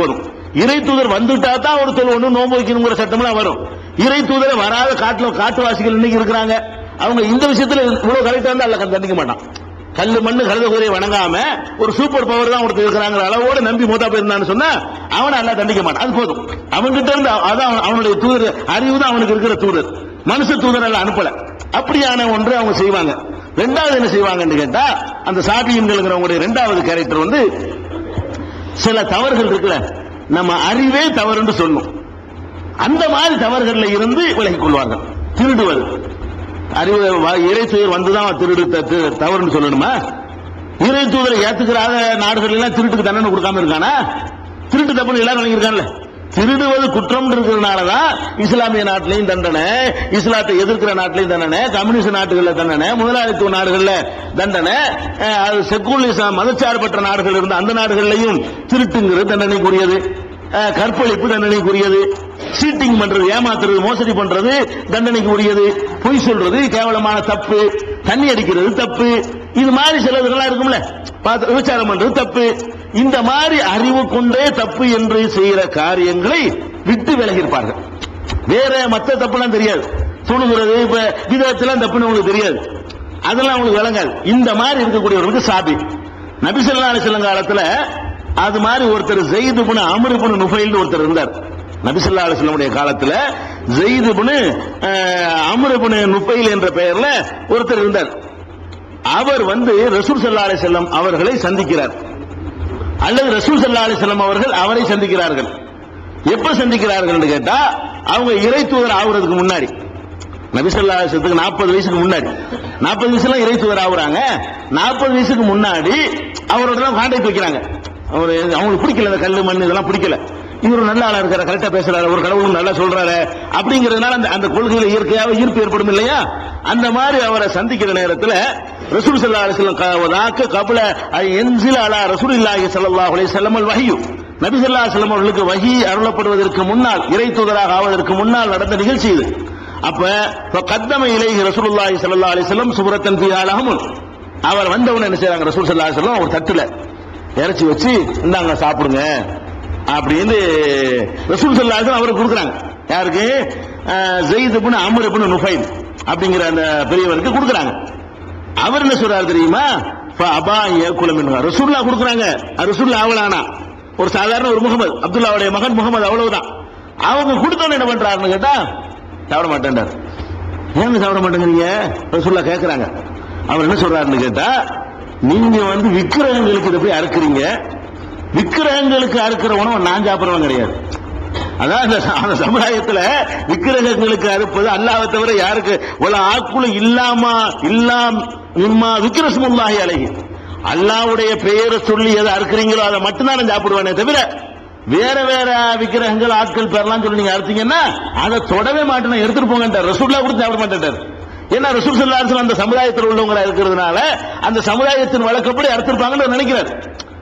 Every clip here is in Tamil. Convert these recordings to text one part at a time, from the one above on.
போதும். இறை தூதர் வந்துட்டா தான் ஒரு தொழில் ஒன்று நோம்பு வைக்கணுங்கிற சட்டம்லாம் வரும். இறை தூதரை வராத காட்டுல காட்டுவாசிகள் இன்னைக்கு இருக்கிறாங்க. அவங்க இந்த விஷயத்துல இவ்வளவு கரெக்டா இருந்தா அல்ல தண்டிக்க மாட்டான். கல்லு மண்ணு கழுத குதிரை வணங்காம ஒரு சூப்பர் பவர் தான் ஒருத்தர் இருக்கிறாங்கிற அளவோட நம்பி மூத்தா போயிருந்தான்னு சொன்னா அவனை அல்ல தண்டிக்க மாட்டான். அது போதும். அவன்கிட்ட இருந்து அதான் அவனுடைய தூதர் அறிவு தான் அவனுக்கு இருக்கிற தூதர். மனுஷ தூதர் எல்லாம் அனுப்பல. அப்படியான ஒன்று அவங்க செய்வாங்க. ரெண்டாவது என்ன செய்வாங்கன்னு கேட்டா அந்த சாபியன்களுங்கிறவங்களுடைய ரெண்டாவது கேரக்டர் வந்து சில தவறுகள் இருக்குல்ல. நம்ம அறிவே தவறுன்னு சொல்லும். அந்த மாதிரி தவறுகள்ல இருந்து விலகிக் கொள்வார்கள். திருடுவது. அறிவு இறை தூதர் வந்துதான் திருடு த- தவறுன்னு சொல்லணுமா? இறை தூதரை ஏத்துக்கிறாத நாடுகள் எல்லாம் திருட்டுக்கு தண்டனை கொடுக்காம இருக்கானா? திருட்டு தப்புன்னு எல்லாரும் நினைக்கிறான்ல திருடுவது குற்றம் இருக்கிறதுனாலதான் இஸ்லாமிய நாட்டிலையும் தண்டனை இஸ்லாத்தை எதிர்க்கிற நாட்டிலையும் தண்டனை கம்யூனிஸ்ட் நாடுகளில் தண்டனை முதலாளித்துவ நாடுகளில் தண்டனை அது செக்குலரிசம் மதச்சார்பற்ற நாடுகள் இருந்த அந்த நாடுகள்லையும் திருட்டுங்கிறது தண்டனைக்குரியது. கற்பழிப்பு தண்டனைக்குரியது. சீட்டிங் பண்றது ஏமாத்துறது மோசடி பண்றது தண்டனைக்கு உரியது பொய் சொல்றது கேவலமான தப்பு. தண்ணி அடிக்கிறது தப்பு. இது மாதிரி சிலதுகள்லாம் இருக்கும்ல. பார்த்து விபச்சாரம் பண்றது தப்பு. இந்த மாதிரி அறிவு கொண்டே தப்பு என்று செய்கிற காரியங்களை விட்டு விலகிருப்பார்கள் வேற மத்த தப்புலாம் தெரியாது. துணுகிறது இப்ப விதத்தெல்லாம் தப்புன்னு உங்களுக்கு தெரியாது. அதெல்லாம் உங்களுக்கு விளங்காது. இந்த மாதிரி இருக்கக்கூடியவர்களுக்கு சாபி. நபிசல்லா அலிஸ்லாம் காலத்துல அது மாதிரி ஒருத்தர் ஜெயிது புன அமருபுன நுஃபைல்னு ஒருத்தர் இருந்தார். நபிசல்லா அலிஸ்லமுடைய காலத்துல ஜெயிது அமருபுனு நுப்பையில் என்ற பெயர்ல ஒருத்தர் இருந்தார். அவர் வந்து ரசூல் சல்லா செல்லம் அவர்களை சந்திக்கிறார். அல்லது ரசூல் சல்லா செல்லம் அவர்கள் அவரை சந்திக்கிறார்கள். எப்ப சந்திக்கிறார்கள் கேட்டா அவங்க இறை தூதர் ஆகுறதுக்கு முன்னாடி. நபிசல்லா அலிஸ்லத்துக்கு நாற்பது வயசுக்கு முன்னாடி. நாற்பது வயசுல இறை தூதர் ஆகுறாங்க. நாற்பது வயசுக்கு முன்னாடி அவரோட தான் கான்டாக்ட் வைக்கிறாங்க. அவர் அவங்களுக்கு பிடிக்கல இந்த கல் மண் இதெல்லாம் பிடிக்கல. இவர் நல்ல ஆளா இருக்கிற கரெக்டா பேசுறாரு ஒரு கடவுளும் நல்லா சொல்றாரு. அப்படிங்கறதுனால அந்த அந்த கொள்கையில இயற்கையாக ஈர்ப்பு ஏற்படும் இல்லையா? அந்த மாதிரி அவரை சந்திக்கிற நேரத்தில் ரசூல் சல்லா அலிஸ்லாம் கதாக்க கபல என்சில் அலா ரசூல் இல்லாஹி ஸல்லல்லாஹு அலி செல்லமல் வகையும் வஹ்யு. நபி அவர்களுக்கு வகி அருளப்படுவதற்கு முன்னால் இறை தூதராக ஆவதற்கு முன்னால் நடந்த நிகழ்ச்சி இது. அப்ப கத்தம இலைஹி ரசூலுல்லாஹி சல்லா அலைஹி வஸல்லம் சுப்ரத்தன் ஃபீ அலஹமுன் அவர் வந்தவன என்ன செய்றாங்க ரசூல் சல்லா அலைஹி வஸல்லம் ஒரு தட்டுல இறைச்சி வச்சு இந்தாங்க சாப்பிடுங்க. அப்படின்னு ரசூல் ஸல்லல்லாஹு அவருக்கு கொடுக்குறாங்க. யாருக்கு? Zaid ibn Amr ibn Nufayl அப்படிங்கிற அந்த பெரியவருக்கு கொடுக்குறாங்க. அவர் என்ன சொல்றாரு தெரியுமா? அபா ஏகுலம் ரசூல்லா கொடுக்குறாங்க. ரசூல்லா அவளானா. ஒரு சாதாரண ஒரு முகமது. அப்துல்லாவுடைய மகன் முகமது அவ்வளவுதான். அவங்க கொடுத்தவன என்ன பண்றாருன்னு கேட்டா சாப்பிட மாட்டேன்டார் ஏங்க சாப்பிட மாட்டேங்கிறீங்க? ரசூல்லா கேக்குறாங்க. அவர் என்ன சொல்றாருன்னு கேட்டா நீங்க வந்து விக்கிரகங்களுக்கு இதை போய் அறுக்கிறீங்க. விக்கிரகங்களுக்கு அறுக்கிற உணவை நான் சாப்பிடுறவன் கிடையாது. அதான் அந்த சமுதாயத்தில் அந்த விக்கிரகங்களுக்கு அறுப்பது அல்லாவை தவிர யாருக்கு? உல ஆக்குல இல்லாம இல்லாம் இம்மா விக்கிரசமுல்லாஹி அழகி அல்லாவுடைய பெயரை சொல்லி எதை அறுக்கிறீங்களோ அதை மட்டும்தான் நான் சாப்பிடுவேனே தவிர வேற வேற விக்கிரகங்கள் ஆட்கள் பெறலாம் சொல்லி நீங்க அறுத்தீங்கன்னா அதை தொடவே மாட்டேன் எடுத்துட்டு போங்க ரசூல்லா கூட சாப்பிட மாட்டேன் ஏன்னா ரசூல் சல்லாசன் அந்த சமுதாயத்தில் உள்ளவங்களா இருக்கிறதுனால அந்த சமுதாயத்தின் வழக்கப்படி அறுத்திருப்பாங்கன்னு நினைக்கிறார்.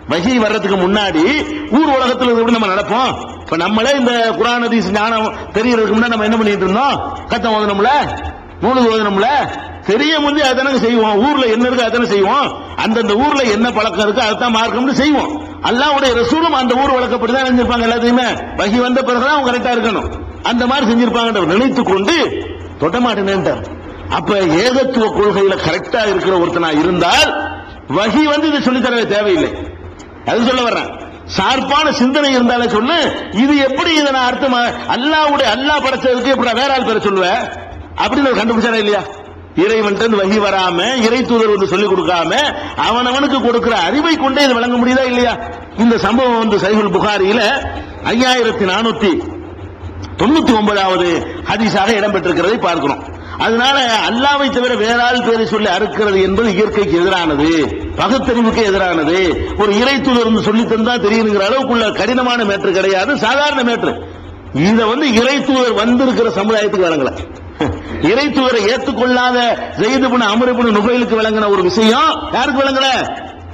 வகி வர்றதுக்கு முன்னாடி ஊர் உலகத்தில் எப்படி நம்ம நடப்போம்? இப்ப நம்மளே இந்த குரான் ஹதீஸ் ஞானம் தெரியறதுக்கு முன்னாடி நம்ம என்ன பண்ணிட்டு இருந்தோம்? கத்தம் ஓதனம்ல நூலு ஓதனம்ல தெரிய முந்தி அதானே செய்வோம். ஊர்ல என்ன இருக்கு அதானே செய்வோம். அந்தந்த ஊர்ல என்ன பழக்கம் இருக்கு அதுதான் மார்க்கம்னு செய்வோம். அல்லாவுடைய ரசூலும் அந்த ஊர் வழக்கப்படி தான் செஞ்சிருப்பாங்க எல்லாத்தையுமே. வகி வந்த பிறகுதான் அவங்க கரெக்டா இருக்கணும். அந்த மாதிரி செஞ்சிருப்பாங்க நினைத்து கொண்டு தொட்ட மாட்டேனேன்ட்டார் அப்ப ஏகத்துவ கொள்கையில கரெக்டா இருக்கிற ஒருத்தனா இருந்தால் வகி வந்து இதை சொல்லித் தரவே தேவையில்லை. அது சொல்ல வர்றேன். சார்பான சிந்தனை இருந்தாலே சொல்லு. இது எப்படி இதை நான் அர்த்தம் அல்லாவுடைய அல்லாஹ் படைச்சதுக்கு எப்படி வேற ஆள் பேர சொல்லுவேன் அப்படின்னு ஒரு கண்டுபிடிச்சாரா இல்லையா? இறைவன்ட்டு வகி வராம இறை தூதர் வந்து சொல்லிக் கொடுக்காம அவனவனுக்கு கொடுக்கிற அறிவை கொண்டே இது வழங்க முடியுதா இல்லையா? இந்த சம்பவம் வந்து சைகுல் புகாரியில ஐயாயிரத்தி நானூத்தி தொண்ணூத்தி ஒன்பதாவது ஹதீஸாக இடம்பெற்றிருக்கிறதை பார்க்கிறோம். அதனால அல்லாவை தவிர வேற ஆள் பேரை சொல்லி அறுக்கிறது என்பது இயற்கைக்கு எதிரானது பகுத்தறிவுக்கு எதிரானது. ஒரு இறை தூதர் சொல்லி தந்தா தெரியுங்கிற அளவுக்குள்ள கடினமான மேற்று கிடையாது சாதாரண மேற்று. இத வந்து இறை தூதர் வந்திருக்கிற சமுதாயத்துக்கு வழங்கல இறை தூதரை ஏற்றுக்கொள்ளாத ஜெயிதுபுன அமருபுன நுகைலுக்கு வழங்கின ஒரு விஷயம் யாருக்கு வழங்கல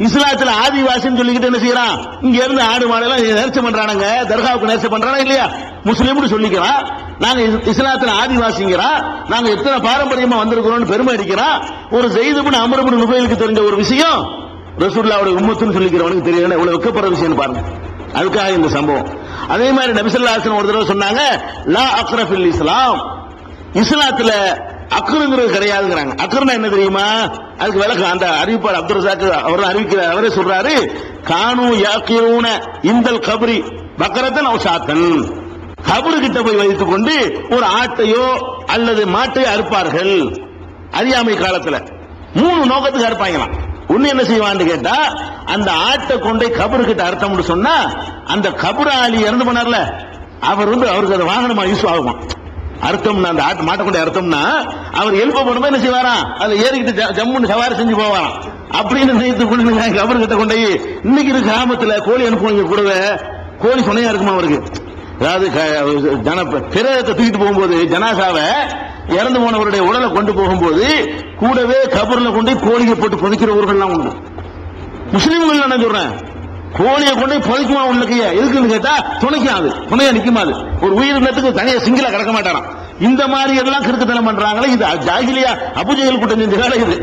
இஸ்லாத்துல ஆதிவாசின்னு சொல்லிக்கிட்டு என்ன செய்யறான்? இங்க இருந்து ஆடு மாடெல்லாம் நேர்ச்சி பண்றானுங்க. தர்காவுக்கு நேர்ச்சி பண்றானா இல்லையா? முஸ்லீம்னு சொல்லிக்கிறான். நாங்க இஸ்- இஸ்லாத்துல ஆதிவாசிங்கிறா. நாங்க எத்தனை பாரம்பரியமா வந்திருக்கிறோம்னு பெருமை அடிக்கிறா. ஒரு ஜெயிதுபுன அமரபின் நுபைலுக்கு தெரிஞ்ச ஒரு விஷயம் ரசூல்லாவுடைய உம்மத்துன்னு சொல்லிக்கிறவனுக்கு தெரியல இவ்வளவு வெக்கப்படுற விஷயம் பாருங்க. அதுக்காக இந்த சம்பவம். அதே மாதிரி நபிசல்லாசன் ஒரு தடவை சொன்னாங்க லா அக்ரஃபில் இஸ்லாம். இஸ்லாத்துல அக்ருங்கிறது கிடையாதுங்கிறாங்க. அக்ருனா என்ன தெரியுமா? அதுக்கு விளக்கம் அந்த அறிவிப்பார் அப்துல் ரசாக்கு அவர் அறிவிக்கிறார். அவரே சொல்றாரு கானு யாக்கிரூன இந்தல் கபரி. பக்கரத்தன் அவசாத்தன் கபரு கிட்ட போய் வைத்துக் கொண்டு ஒரு ஆட்டையோ அல்லது மாட்டையோ அறுப்பார்கள். அறியாமை காலத்துல. மூணு நோக்கத்துக்கு அறுப்பாங்களாம். ஒண்ணு என்ன செய்வான்னு கேட்டா அந்த ஆட்டை கொண்டே கபரு கிட்ட அர்த்தம்னு சொன்னா அந்த கபுராளி இறந்து போனார்ல. அவர் வந்து அவருக்கு அது வாகனமா யூஸ் ஆகுமா? அர்த்தம்னா அந்த ஆட்டு மாட்டக்கூடிய அர்த்தம்னா அவர் எழுப்ப போடும்போது என்ன செய்வாராம்? அதில் ஏறிக்கிட்டு ஜ- ஜம்முன்னு சவாரி செஞ்சு போவாராம். அப்படின்னு நினைத்து கொண்டு கவர் கிட்ட கொண்டு போய் இன்னைக்கு இருக்க கிராமத்துல கோழி அனுப்புவாங்க கூடவே கோழி துணையா இருக்குமா அவருக்கு? அதாவது க- ஜன பிரேதத்தை தூக்கிட்டு போகும்போது ஜனாசாவை இறந்து போனவருடைய உடலை கொண்டு போகும்போது கூடவே கபர்ல கொண்டு போய் கோழியை போட்டு புதைக்கிறவர்கள்லாம் உண்டு. முஸ்லீம்கள் என்ன சொல்றேன்? கோழியை கொண்டு போய் புதைக்குமா உள்ளக்கு எதுக்குன்னு கேட்டா துணைக்கும் அது துணையா நிக்குமா அது? ஒரு உயிரினத்துக்கு தனியா சிங்கிளா கிடக்க மாட்டாராம். இந்த மாதிரி எல்லாம் கிறுக்குத்தனம் பண்றாங்களே இது ஜாகிலியா அபுஜெயல் கூட்டம் செஞ்ச வேலை இது.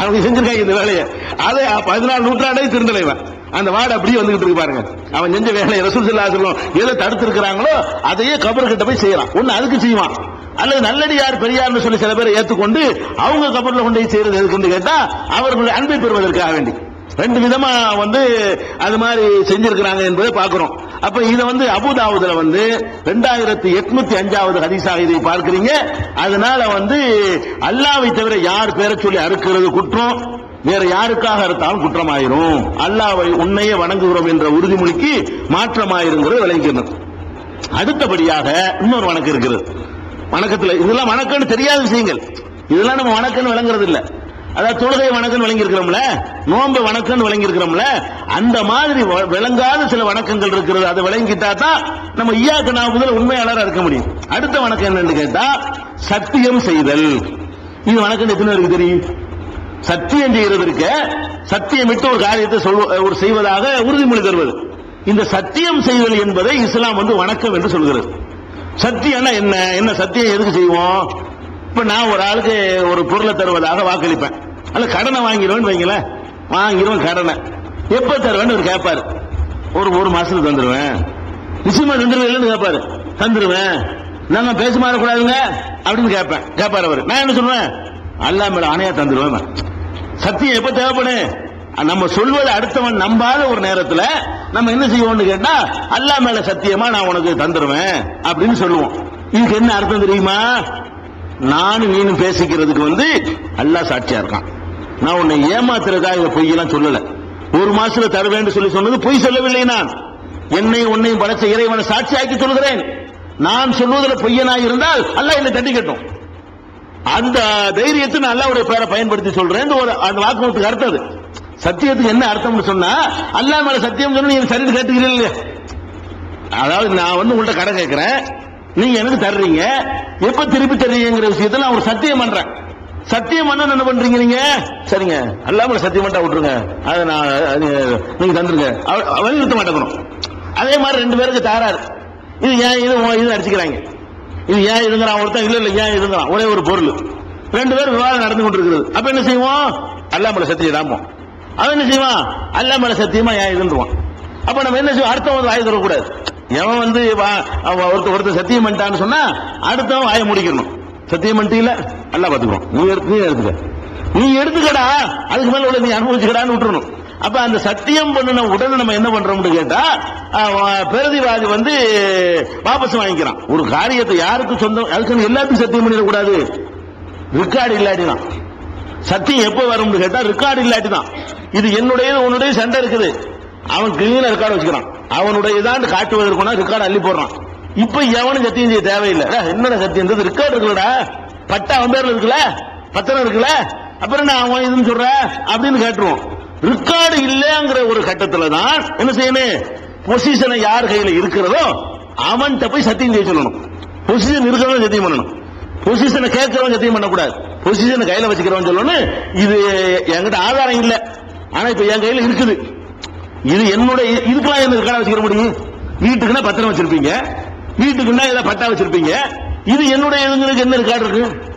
அவங்க செஞ்சிருக்காங்க இந்த வேலையை. அதை பதினாலு நூற்றாண்டே திருந்தலைவன் அந்த வார்டு அப்படியே வந்துகிட்டு இருக்கு பாருங்க. அவன் செஞ்ச வேலையை ரசூல் ஸல்லல்லாஹு சொல்லும் எதை தடுத்து இருக்கிறாங்களோ அதையே கபர் கிட்ட போய் செய்யறான் ஒன்னு அதுக்கு செய்வான். அல்லது நல்லடியார் பெரியார்னு சொல்லி சில பேரை ஏத்துக்கொண்டு அவங்க கபர்ல கொண்டு போய் செய்யறது எதுக்குன்னு கேட்டா அவர்களுடைய அன்பை பெறுவதற்காக வேண்டி. ரெண்டு விதமா வந்து அது மாதிரி செஞ்சிருக்கிறாங்க என்பதை பார்க்கிறோம். அப்ப இத வந்து அபுதாவுதுல வந்து ரெண்டாயிரத்தி எட்நூத்தி அஞ்சாவது ஹதீஸாக இதை பார்க்கிறீங்க. அதனால வந்து அல்லாவை தவிர யார் பேரை சொல்லி அறுக்கிறது குற்றம்? வேற யாருக்காக அறுத்தாலும் குற்றமாயிரும். அல்லாவை உன்னையே வணங்குகிறோம் என்ற உறுதிமொழிக்கு மாற்றமாயிருங்கிறது விளங்கிக்கணும் அடுத்தபடியாக இன்னொரு வணக்கம் இருக்கிறது. வணக்கத்துல இதெல்லாம் வணக்கம்னு தெரியாத விஷயங்கள். இதெல்லாம் நம்ம வணக்கம்னு விளங்குறது இல்லை அதாவது தொழுகை வணக்கம்னு விளங்கி இருக்கிறோம்ல நோன்பு வணக்கம்னு விளங்கி இருக்கிறோம்ல அந்த மாதிரி வ- விளங்காத சில வணக்கங்கள் இருக்கிறது. அதை விளங்கிட்டா தான் நம்ம ஈயாக்கு முதல் உண்மையாளராக இருக்க முடியும். அடுத்த வணக்கம் என்னன்னு கேட்டா சத்தியம் செய்தல். இது வணக்கம் எத்தனை பேருக்கு தெரியும்? சத்தியம் செய்கிறது இருக்க சத்தியமிட்டு ஒரு காரியத்தை சொல்வ ஒரு செய்வதாக உறுதிமொழி தருவது. இந்த சத்தியம் செய்தல் என்பதை இஸ்லாம் வந்து வணக்கம் என்று சொல்கிறது. சத்தியம்னா என்ன? என்ன சத்தியம் எதுக்கு செய்வோம்? இப்ப நான் ஒரு ஆளுக்கு ஒரு பொருளை தருவதாக வாக்களிப்பேன். அல்ல கடனை வாங்கிடுவோன்னு வைங்களேன். வாங்கிடுவோம் கடனை. எப்ப தருவேன்னு அவர் கேட்பாரு. ஒரு ஒரு மாசத்துக்கு தந்துருவேன். நிச்சயமா தந்துருவேன் கேட்பாரு. தந்துருவேன். நாங்க பேச மாறக்கூடாதுங்க அப்படின்னு கேட்பேன். கேட்பாரு அவர். நான் என்ன சொல்லுவேன்? அல்லா மேல ஆணையா தந்துருவேன் சத்தியம் எப்ப தேவைப்படும்? நம்ம சொல்வது அடுத்தவன் நம்பாத ஒரு நேரத்துல நம்ம என்ன செய்வோம்னு கேட்டா அல்லா மேல சத்தியமா நான் உனக்கு தந்துருவேன் அப்படின்னு சொல்லுவோம். இதுக்கு என்ன அர்த்தம் தெரியுமா? நானும் நீனும் பேசிக்கிறதுக்கு வந்து அல்லா சாட்சியா இருக்கான். நான் உன்னை ஏமாத்துறதா இதை பொய்யெல்லாம் சொல்லல. ஒரு மாசத்துல தருவேன்னு சொல்லி சொன்னது பொய் சொல்லவில்லை நான். என்னை உன்னையும் படைச்ச இறைவனை சாட்சியாக்கி சொல்கிறேன் நான் சொல்லுவதில் பொய்யனாக இருந்தால் அல்லாஹ் என்னை தண்டிக்கட்டும். அந்த தைரியத்தை நான் அல்லாவுடைய பேரை பயன்படுத்தி சொல்றேன். இந்த ஒரு அந்த வாக்குமூலத்துக்கு அர்த்தம் அது. சத்தியத்துக்கு என்ன அர்த்தம்னு சொன்னா அல்லா மேல சத்தியம் சொன்னா நீங்க சரின்னு கேட்டுக்கிறீங்க அதாவது நான் வந்து உங்கள்ட்ட கடை கேட்கிறேன். நீங்க எனக்கு தர்றீங்க. எப்ப திருப்பி தர்றீங்கிற விஷயத்துல நான் ஒரு சத்தியம் பண்றேன். சத்தியம் பண்ண என்ன பண்றீங்க? நீங்க சரிங்க. அல்லாஹ் சத்தியம் பண்ணா விட்டுருங்க. அதை நான் அது நீங்க தந்துருங்க. அவன் வலியுறுத்த மாட்டேங்கணும். அதே மாதிரி ரெண்டு பேருக்கு தாராரு இது ஏன் இது இது அடிச்சுக்கிறாங்க? இது ஏன் இதுங்கிறான் ஒருத்தன் இல்ல இல்ல ஏன் இதுங்கிறான்? ஒரே ஒரு பொருள். ரெண்டு பேரும் விவாதம் நடந்து கொண்டிருக்கிறது அப்ப என்ன செய்வோம்? அல்லாமலை சத்தியம் தாம்போம் அவன் என்ன செய்வான்? அல்லாமலை சத்தியமா ஏன் இதுன்றுவான். அப்ப நம்ம என்ன செய்வோம்? அடுத்தவன் வந்து வாய் தரக்கூடாது எவன் வந்து வா- அவன் ஒருத்தர் ஒருத்தர் சத்தியம் பண்ணிட்டான்னு சொன்னா அடுத்தவன் வாயை முடிக்கணும் சத்தியம் பண்ணிட்டீல நல்லா பாத்துக்கிறோம் நீ எடுத்து நீ எடுத்துக்க. நீ எடுத்துக்கடா. அதுக்கு மேல உள்ள நீ அனுபவிச்சுக்கடான்னு விட்டுறணும். அப்ப அந்த சத்தியம் பண்ணின உடனே நம்ம என்ன பண்றோம்னு கேட்டா பிரதிவாதி வந்து வாபஸ் வாங்கிக்கிறான். ஒரு காரியத்தை யாருக்கு சொந்தம்? அதுக்கு எல்லாத்துக்கும் சத்தியம் பண்ணிடக்கூடாது. ரெக்கார்டு இல்லாட்டி தான் சத்தியம் எப்போ வரும்னு கேட்டா ரெக்கார்டு இல்லாட்டி தான் இது என்னுடைய உன்னுடைய சண்டை இருக்குது. அவன் கிளீனா ரெக்கார்டு வச்சுக்கிறான். அவனுடைய தான் காட்டுவதற்குனா ரெக்கார்டு அள்ளி போடுறான். இப்ப எவனும் சத்தியம் செய்ய தேவையில்லை. என்னடா சத்தியம்? ரெக்கார்டு இருக்குல்லடா. பட்டா அவன் பேர்ல இருக்குல்ல? பத்திரம் இருக்குல்ல? அப்புறம் என்ன அவன் இதுன்னு சொல்ற? அப்படின்னு கேட்டுருவோம் ரெக்கார்டு இல்லைங்கிற ஒரு கட்டத்துல தான் என்ன செய்யணும்? பொசிஷனை யார் கையில இருக்கிறதோ அவன்கிட்ட போய் சத்தியம் செய்ய சொல்லணும். பொசிஷன் இருக்கிறவன் சத்தியம் பண்ணணும். பொசிஷனை கேட்கிறவன் சத்தியம் பண்ணக்கூடாது. பொசிஷனை கையில வச்சுக்கிறவன் சொல்லணும். இது என்கிட்ட ஆதாரம் இல்லை. ஆனா இப்ப என் கையில இருக்குது. இது என்னுடைய இதுக்கெல்லாம் என்ன ரெக்கார்டா வச்சுக்கிற முடியும்? வீட்டுக்குன்னா பத்திரம் வச்சிருப்பீங்க. வீட்டுக்குன்னா ஏதாவது பட்டா வச்சிருப்பீங்க? இது என்னுடைய இதுங்களுக்கு என்ன ரெக்கார்டு இருக்கு?